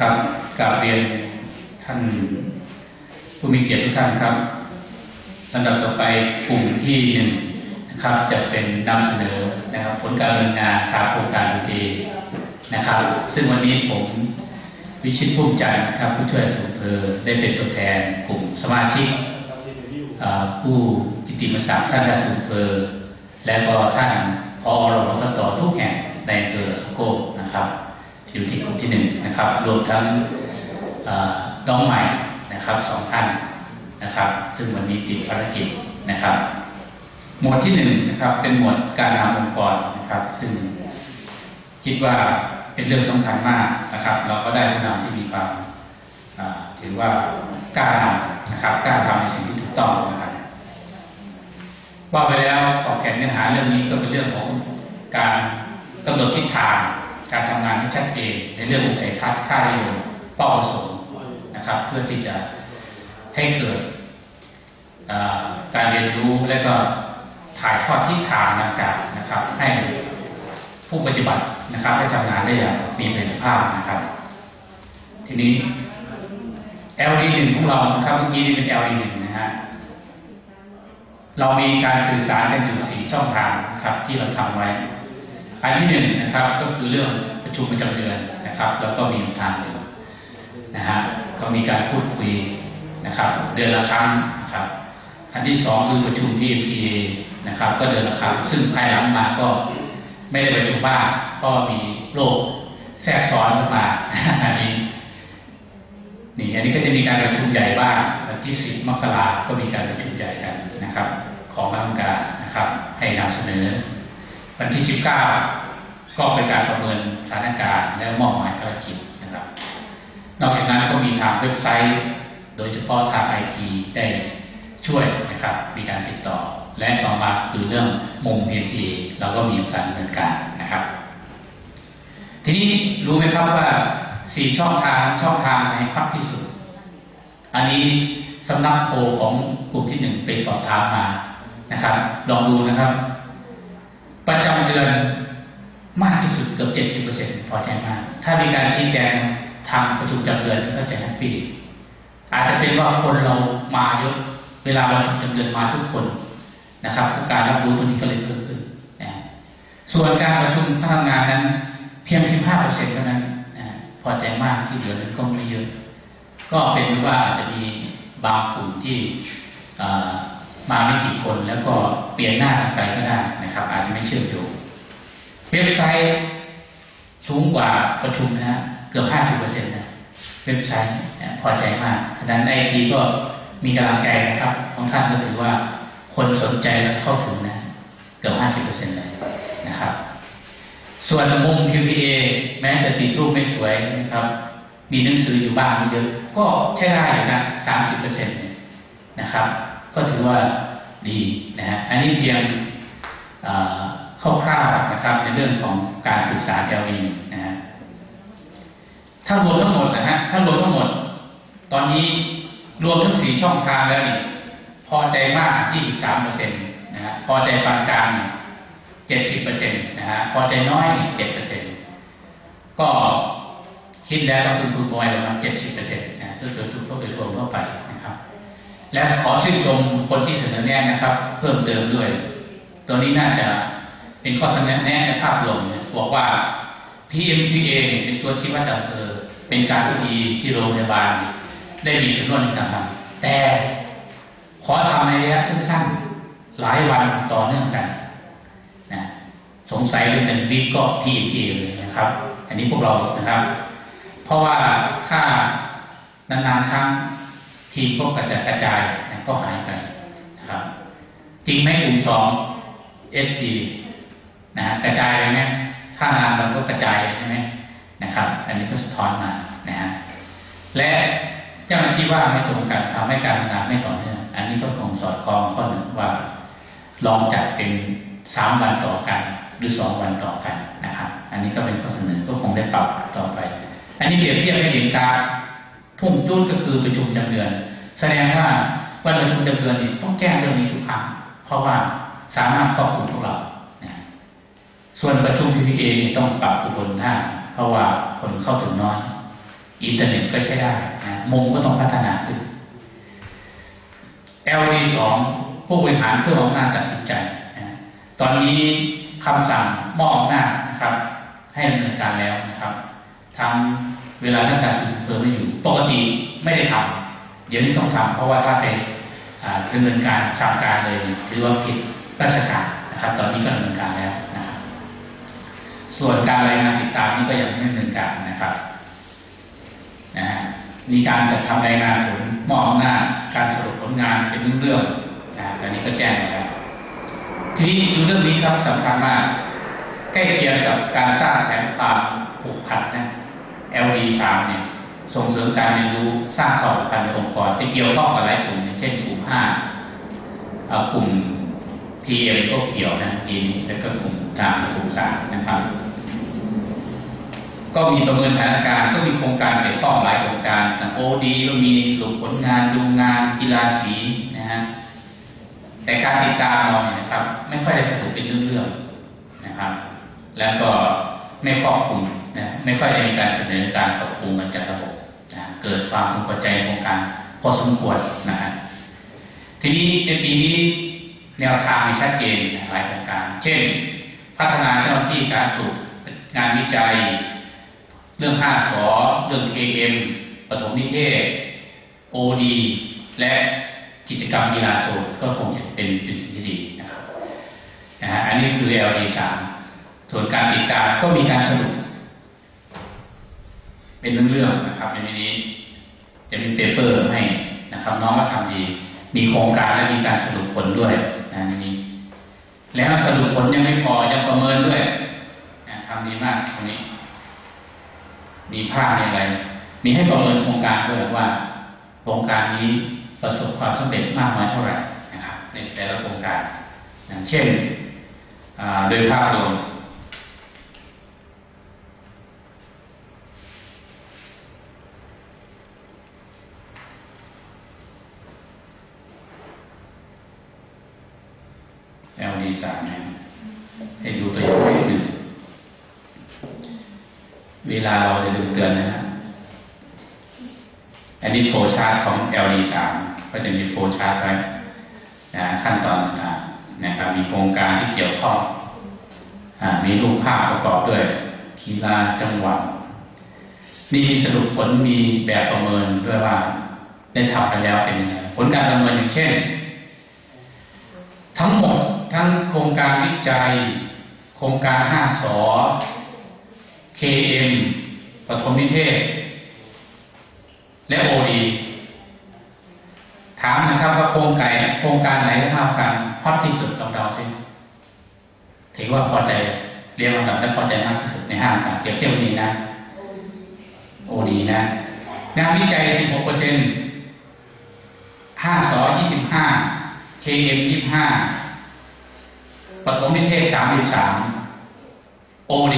ครับกราบเรียนท่านผู้มีเกียรติทุกท่านครับลำดับต่อไปกลุ่มที่หนึ่งนะครับจะเป็นนำเสนอนะครับผลการดำเนินงานตามโครงการดีนะครับ ซึ่งวันนี้ผมวิชิตภูมิใจนะครับ ผู้ช่วยสุเพอได้เป็นตัวแทนกลุ่มสมาชิกผู้กิตติมศักดิ์ท่านอาสุเพอและก็ท่านพอรพสตทุกแห่งในเกกน อยู่ที่กลุ่มที่หนึ่งนะครับ รวมทั้งน้องใหม่นะครับสองท่านนะครับ ซึ่งวันนี้ติดภารกิจนะครับ หมวดที่หนึ่งนะครับ เป็นหมวดการนำองค์กรนะครับ ซึ่งคิดว่าเป็นเรื่องสำคัญมากนะครับ เราก็ได้ผู้นำที่มีความถือว่ากล้านำนะครับกล้าทำในสิ่งที่ถูกต้องนะครับว่าไปแล้วขอบแก่นเนื้อหาเรื่องนี้ก็เป็นเรื่องของการกำหนดทิศทาง การทำงานที่ชัดเจนในเรื่องของสายทัศน์ค่านิยมเป้าประสงค์นะครับ เพื่อที่จะให้เกิดการเรียนรู้และก็ถ่ายทอดทิศทางดังกาวนะครับ ให้ผู้ปฏิบัตินะครับได้ทำงานได้อย่างมีประสิทธิภาพนะครับ ทีนี้ LD หนึ่งของเราครับเมื่อกี้นี่เป็น LD หนึ่งนะฮะเรามีการสื่อสารกันอยู่สี่ช่องทางครับที่เราทำไว้ อันที่หนึ่งนะครับก็คือเรื่องประชุมประจำเดือนนะครับ แล้วก็มีทางหนึ่งนะฮะก็มีการพูดคุยนะครับ เดือนละครั้งนะครับ อันที่สองคือประชุม PMPA นะครับ ก็เดือนละครั้งซึ่งภายหลังมาก็ไม่ได้ประชุมบ้างก็มีโรคแทรกซ้อนเข้ามาอันนี้นี่อันนี้ก็จะมีการประชุมใหญ่บ้างวันที่10มกราก็มีการประชุมใหญ่กันนะครับ ของกรรมการนะครับ ให้นำเสนอ วันที่ 19 ก็เป็นการประเมินสถานการณ์ และมอบหมายภารกิจนะครับ นอกจากนั้นก็มีทางเว็บไซต์ โดยเฉพาะทางไอทีได้ช่วยนะครับมีการติดต่อ และต่อมาคือเรื่องมุม PMP เอเราก็มีการดำเนินการนะครับ ทีนี้รู้ไหมครับว่าสี่ช่องทางช่องทางไหนพักที่สุด อันนี้สำนักโพลของกลุ่มที่หนึ่งไปสอบถามมานะครับ ลองดูนะครับ ประจำเดือนมากที่สุดเกือบเจ็ดสิบเปอร์เซ็นพอใจมาก ถ้ามีการชี้แจงทางประชุมจำเดือนก็จะแฮปปี้อาจจะเป็นว่าคนเรามาเยอะเวลาเราประชุมจำเดือนมาทุกคนนะครับการรับรู้ตรงนี้ก็เลยเพิ่มขึ้นนะส่วนการประชุมพนักงานนั้น เพียง 15เปอร์เซ็นต์เท่านั้นนะพอใจมากที่เหลือนั้นก็ไม่เยอะ ก็เป็นว่าอาจจะมีบางกลุ่มที่มาไม่กี่คนแล้วก็เปลี่ยนหน้ากันไปก็ได้ นะครับ อาจจะไม่เชื่อมโยงเว็บไซต์สูงกว่าประชุมนะฮะเกือบ50เปอร์เซ็นต์นะเว็บไซต์พอใจมากฉะนั้นไอทีก็มีกำลังใจนะครับ ของท่านก็ถือว่าคนสนใจและเข้าถึงนะ เกือบ50เปอร์เซ็นต์เลยนะครับ ส่วนมุม PPA แม้จะติดรูปไม่สวยนะครับ มีหนังสืออยู่บ้างเยอะก็ใช้ได้อยู่นะสามสิบเปอร์เซ็นต์นะครับ ก็ถือว่าดีนะฮะอันนี้เพียง คร่าวๆนะครับ ในเรื่องของการศึกษา LE นะฮะถ้ารวมทั้งหมดนะฮะถ้ารวมทั้งหมด ตอนนี้รวมทั้งสี่ช่องทางแล้วนี่พอใจมาก23เปอร์เซ็นต์นะฮะพอใจปานกลาง70เปอร์เซ็นต์นะฮะพอใจน้อย7เปอร์เซ็นต์ก็คิดแล้วก็คือคุณบอยประมาณ70เปอร์เซ็นต์นะโดยโดยทุกโดยรวมเข้าไปนะครับ และขอชื่นชมคนที่เสนอแนะนะครับ เพิ่มเติมด้วย ตัวนี้น่าจะเป็นข้อเสนอแนะในภาพรวมนะบอกว่า PMPA เนี่ยเป็นตัวชี้วัดอำเภอเป็นการที่ดีที่โรงพยาบาล ได้มีส่วนร่วมในการทำแต่ขอทำในระยะสั้นๆหลายวันต่อเนื่องกันนะสงสัยเป็นหนึ่งวีก็ PMPA เลยนะครับ อันนี้พวกเรานะครับ เพราะว่าถ้านานๆครั้งทีมก็กระจายกระจายนะก็หายไปนะครับจริงไหมกลุ่มสอง SD นะฮะกระจายไปไหมถ้างานเราก็กระจายใช่ไหมนะครับ อันนี้ก็สะท้อนมานะฮะและเจ้าหน้าที่ว่าไม่ตรงกันทำให้การงานไม่ต่อเนื่องอันนี้ก็คงสอดคล้องข้อหนึ่งว่า ลองจัดเป็นสามวันต่อกัน หรือสองวันต่อกันนะครับ อันนี้ก็เป็นข้อเสนอก็คงได้ปรับต่อไป อันนี้เปรียบเทียบให้เห็นการพุ่งจุดก็คือประชุมจำเดือน แสดงว่าวันประชุมจำเดือนนี่ต้องแก้เรื่องนี้ทุกครั้งเพราะว่า สามารถครอบคลุมทุกเราส่วนประชุม PPA นี่ต้องปรับอุบลท่าเพราะว่าคนเข้าถึงน้อย อินเทอร์เน็ตก็ใช้ได้นะมุมก็ต้องพัฒนาขึ้น LD สองผู้บริหารเพื่ออำนาจตัดสินใจนะตอนนี้คำสั่งมอบอำนาจนะครับ ให้ดำเนินการแล้วนะครับทั้งเวลาท่านการสืบเพิ่มไม่อยู่ ปกติไม่ได้ทำเดี๋ยวนี้ต้องทำเพราะว่าถ้าไปดำเนินการสั่งการเลยถือว่าผิด ราชการนะครับ ตอนนี้ก็ดำเนินการแล้วนะครับ ส่วนการรายงานติดตามนี่ก็ยังไม่ดำเนินการนะครับนะฮะมีการจัดทำรายงานผลมอบอำนาการสรุปผลงานเป็นเรื่องๆนะอันนี้ก็แจ้งไปแล้วทีนี้ดูเรื่องนี้ครับสำคัญมากใกล้เคียงกับการสร้างแผนความผูกพันนะ LD 3 เนี่ยส่งเสริมการเรียนรู้สร้างความผูกพันในองค์กรจะเกี่ยวข้องกับหลายกลุ่มเช่นกลุ่ม 5 กลุ่ม PM ก็เกี่ยวนะทีนี้แล้วก็กลุ่มกางกลุ่มสามนะครับ ก็มีประเมินสถานการณ์ก็มีโครงการเกี่ยวข้องหลายโครงการแต่โอดีก็มีสรุปผลงานดูงานกีฬาสีนะฮะแต่การติดตามเราเนี่ยนะครับ ไม่ค่อยได้สรุปเป็นเรื่องๆนะครับ แล้วก็ไม่ครอบคลุมนะไม่ค่อยได้มีการเสนอการปรับปรุงมันจากระบบนะเกิดความพึงพอใจโครงการพอสมควรนะฮะทีนี้ในปีนี้ แนวทางมีชัดเจนหลายโครงการ เช่น พัฒนาเจ้าหน้าที่สาธารณสุขงานวิจัย เรื่อง5สอเรื่อง KM ปฐมนิเทศ OD และกิจกรรมกีฬาโซนก็คงจะเป็นเป็นสิ่งที่ดีนะครับนะฮะอันนี้คือ LD 3ส่วนการติดตามก็มีการสรุป เป็นเรื่องๆนะครับในนี้จะมีเปเปอร์ให้นะครับ น้องก็ทำดี มีโครงการและมีการสรุปผลด้วย นะนี้แล้วสรุปผลยังไม่พอยังประเมินด้วยนะทำดีมากตรงนี้ มีภาพในอะไร มีให้ประเมินโครงการด้วยว่าโครงการนี้ประสบความสำเร็จมากน้อยเท่าไหร่นะครับในแต่ละโครงการอย่างเช่นอ่าโดยภาพรวม LD สามนะให้ดูตัวอย่างนิดหนึ่ง เวลาเราจะดูเตือนนะฮะอันนี้ โฟล์ชาร์ตของ LD 3 ก็จะมีโฟล์ชาร์ตไว้นะขั้นตอนต่างๆนะครับ มีโครงการที่เกี่ยวข้องมีรูปภาพประกอบด้วยกีฬาจังหวัดนี่มีสรุปผลมีแบบประเมินด้วยว่าได้ทำไปแล้วเป็นยังไงผลการประเมินอย่างเช่น ทั้งหมดทั้งโครงการวิจัย โครงการ5สอ KM ปฐมนิเทศ และ OD ถามนะครับว่าโครงการโครงการไหนเท่ากันฮอตที่สุดลองเดาสิถือว่าพอใจเรียงลำดับและพอใจมากที่สุดในห้าครับเปรียบเทียบนี้นะ OD นะ งานวิจัย 16เปอร์เซ็นต์5สอ25 KM 25ปฐมนิเทศ 33 OD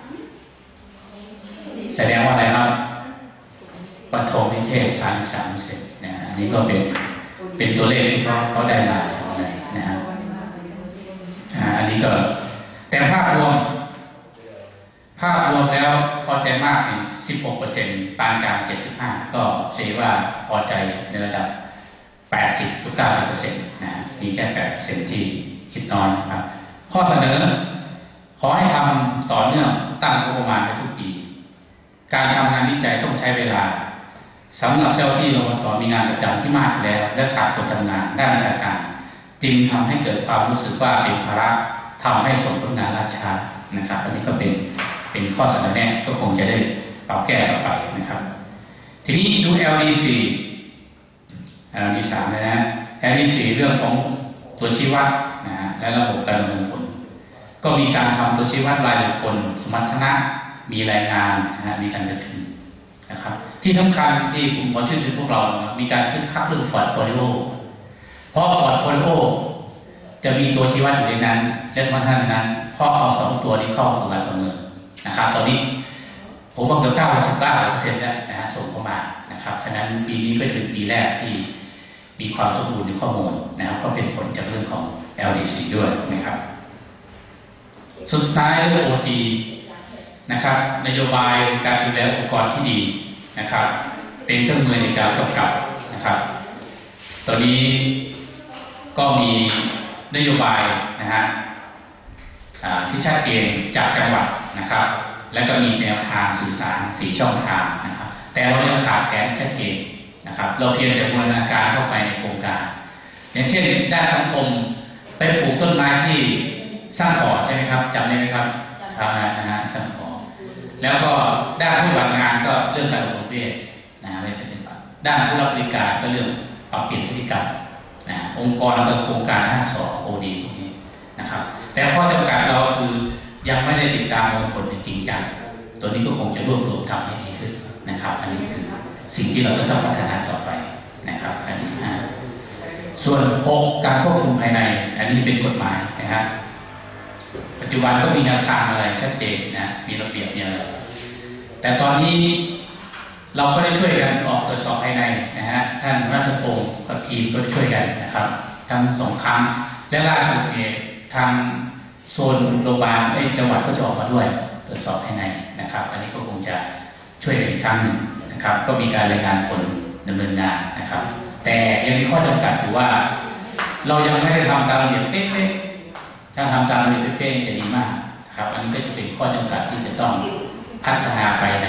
25 แสดงว่าอะไรครับ ปฐมนิเทศสามสามเซนนะอันนี้ก็เป็นเป็นตัวเลขที่เขาเขาได้มานะครับอันนี้ก็ แต่ภาพรวม ภาพรวมแล้วพอใจมากเนี่ย16เปอร์เซ็นต์ปานกลาง75ก็เสียว่าพอใจในระดับ80ถึง90เปอร์เซ็นต์นะมีแค่8เปอร์เซ็นต์ที่คิดน้อยนครับ ข้อเสนอ ขอให้ทำต่อเนื่องตั้งงบประมาณไว้ทุกปี การทำงานวิจัยต้องใช้เวลา สำหรับเจ้าที่รมตมีงานประจำที่มากแล้ว และขาดคนทำงานด้านวิชการ จึงทำให้เกิดความรู้สึกว่าเป็นภาระทำให้ส่งผลงานล่าชานะครับ อันนี้ก็เป็นเป็นข้อเสนอแนะก็คงจะได้ปรับแก้ต่อไปนะครับ ทีนี้ดู LDC LD3 นะฮะ LD4 เรื่องของตัวชี้วัดนะฮะและระบบการดำเนินผล ก็มีการทำตัวชี้วัดรายบุคคลสมรรถนะมีรายงานนะฮะมีการบันทึกนะครับ ที่สำคัญที่ผมขอชื่นชมพวกเรา มีการคึกคักเรื่องฟอร์ดโฟลิโอเพราะฟอร์ดโฟลิโอจะมีตัวชี้วัดอยู่ในนั้น และสมรรถนะในนั้นเพราะเอาสองตัวนี้เข้าสู่การประเมินนะครับ ตอนนี้ผมว่าเกือบเก้าสิบเก้าเปอร์เซ็นต์แล้วนะฮะส่งเข้ามานะครับฉะนั้นปีนี้ก็เป็นปีแรกที่มีความสมบูรณ์ในข้อมูลนะครับก็เป็นผลจากเรื่องของ LDC ด้วยนะครับ สุดท้ายเรื่อง OT นะครับนโยบายการดูแลองค์กรที่ดี นะครับ เป็นเครื่องมือในการกำกับนะครับตอนนี้ก็มีนโยบายนะฮะอ่าที่ชัดเจนจากจังหวัดนะครับ และก็มีแนวทางสื่อสารสีช่องทางนะครับ แต่เรายังขาดแผนชัดเจนนะครับ เราเพียงแต่บูรณาการเข้าไปในโครงการ อย่างเช่น ด้านสังคมไปปลูกต้นไม้ที่สร้างขอใช่ไหมครับจำได้ไหมครับทำงานนะฮะสร้างขอ แล้วก็ด้านผู้รับงานก็เรื่องการอบรมเพศนะไม่ปฏิบัติด้านผู้รับบริการก็เรื่องปรับเปลี่ยนพฤติกรรมนะองค์กรก็โครงการห้าสอโอดีพวกนี้นะครับ แต่ข้อจำกัดเราคือยังไม่ได้ติดตามองค์ผลจริงจังตัวนี้ก็คงจะรวบรวมทำให้ดีขึ้นนะครับ อันนี้คือสิ่งที่เราจะต้องพัฒนาต่อไปนะครับ อันนี้นะส่วนหกการควบคุมภายใน อันนี้เป็นกฎหมายนะฮะ ปัจจุบันก็มีแนวทางอะไรชัดเจนนะ มีระเบียบมีอะไรแต่ตอนนี้เราก็ได้ช่วยกันออกตรวจสอบภายในนะฮะ ท่านรัชพงศ์กับทีมก็ช่วยกันนะครับ ทั้งสองครั้งและล่าสุดเนี่ยทางโซนโรงพยาบาลไอ้จังหวัดก็จะออกมาด้วยตรวจสอบภายในนะครับ อันนี้ก็คงจะช่วยกันอีกครั้งหนึ่งนะครับ ก็มีการรายงานผลดำเนินงานนะครับ แต่ยังมีข้อจำกัดอยู่ว่า เรายังไม่ได้ทำตามระเบียบเป๊ะ ถ้าทำตามระเบียบเป๊ะจะดีมากครับ อันนี้ก็จะเป็นข้อจำกัดที่จะต้องพัฒนาไปใน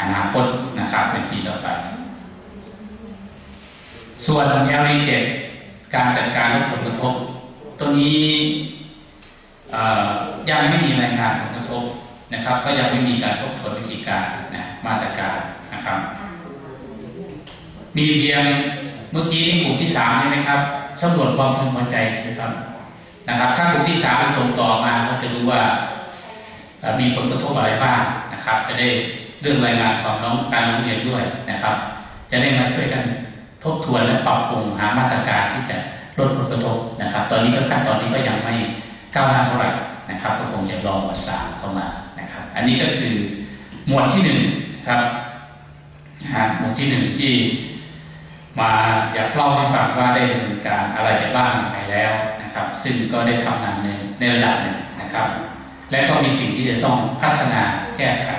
อนาคตนะครับในปีต่อไป ส่วน LD7 การจัดการลดผลกระทบ ตัวนี้ยังไม่มีรายงานผลกระทบนะครับ ก็ยังไม่มีการทบทวนวิธีการนะมาตรการนะครับ มีเพียงเมื่อกี้กลุ่มที่สามใช่ไหมครับสำรวจความพึงพอใจนะครับ นะครับ ถ้ากลุ่มที่สามส่งต่อมาก็จะรู้ว่ามีผลกระทบอะไรบ้างนะครับ จะได้เรื่องรายงานของน้องการร้องเรียนด้วยนะครับ จะได้มาช่วยกันทบทวนและปรับปรุงหามาตรการที่จะลดผลกระทบนะครับ ตอนนี้ก็ขั้นตอนนี้ก็ยังไม่ก้าวหน้าเท่าไหร่นะครับ ก็คงจะรอหมวดสามเข้ามานะครับ อันนี้ก็คือหมวดที่หนึ่งครับฮะหมวดที่หนึ่งที่ มาอยากเล่าให้ฟังว่าได้ดำเนินการอะไรไปบ้างไปแล้วนะครับ ซึ่งก็ได้ทำงานในในระดับหนึ่งนะครับ และก็มีสิ่งที่จะต้องพัฒนาแก้ไข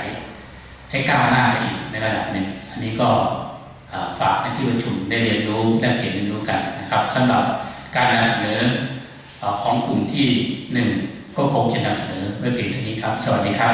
ให้ก้าวหน้าไปอีกในระดับหนึ่ง อันนี้ก็ฝากในที่ประชุมได้เรียนรู้และเปลี่ยนเรียนรู้กันนะครับสำหรับการนำเสนอเอ่อของกลุ่มที่หนึ่งก็คงจะนำเสนอไว้เพียงเท่านี้ครับ สวัสดีครับ